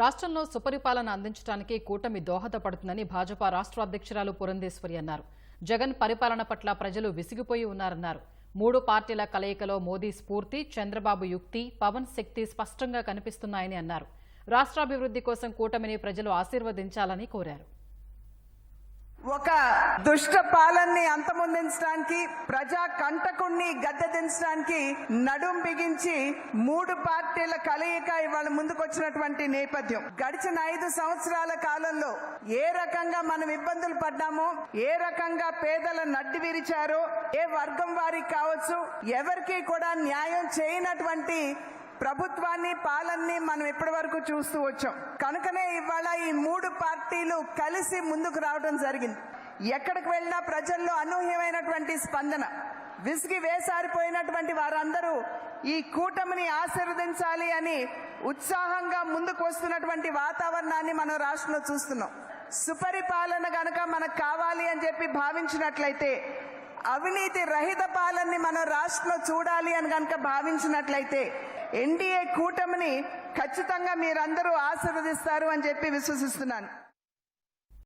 రాష్ట్రంలో సుపరిపాలన అందించడానికి కూటమి దోహదపడుతుందని భాజపా రాష్ట్ర అధ్యక్షురాలు పురంధేశ్వరి అన్నారు. జగన్ పరిపాలన పట్ల ప్రజలు విసిగిపోయి ఉన్నారన్నారు. మూడు పార్టీల కలయికలో మోదీ స్ఫూర్తి చంద్రబాబు యుక్తి పవన్ శక్తి స్పష్టంగా కనిపిస్తున్నాయని అన్నారు. రాష్ట్రాభివృద్ధి కోసం కూటమిని ప్రజలు ఆశీర్వదించాలని కోరారు. ఒక దుష్ట పాలన్ని అంతమొందించడానికి ప్రజా కంటకుణ్ణి గద్దె దించడానికి నడుం బిగించి మూడు పార్టీల కలయిక ఇవాళ ముందుకొచ్చినటువంటి నేపథ్యం. గడిచిన ఐదు సంవత్సరాల కాలంలో ఏ రకంగా మనం ఇబ్బందులు పడ్డామో ఏ రకంగా పేదల నడ్డి విరిచారో ఏ వర్గం వారికి కావచ్చు ఎవరికి కూడా న్యాయం చేయనటువంటి ప్రభుత్వాన్ని పాలనని మనం ఇప్పటి వరకు చూస్తూ వచ్చాం. కనుకనే ఇవాళ ఈ మూడు పార్టీలు కలిసి ముందుకు రావడం జరిగింది. ఎక్కడికి వెళ్ళినా ప్రజల్లో అనూహ్యమైనటువంటి స్పందన. విసిగి వేసారిపోయినటువంటి వారందరూ ఈ కూటమిని ఆశీర్వదించాలి అని ఉత్సాహంగా ముందుకు వస్తున్నటువంటి వాతావరణాన్ని మనం రాష్ట్రంలో చూస్తున్నాం. సుపరిపాలన గనక మనకు కావాలి అని చెప్పి భావించినట్లయితే అవినీతి రహిత పాలనని మనం రాష్ట్రంలో చూడాలి అని కనుక భావించినట్లయితే ఎన్డీఏ కూటమిని ఖచ్చితంగా మీరందరూ ఆశీర్వదిస్తారు అని చెప్పి విశ్వసిస్తున్నాను.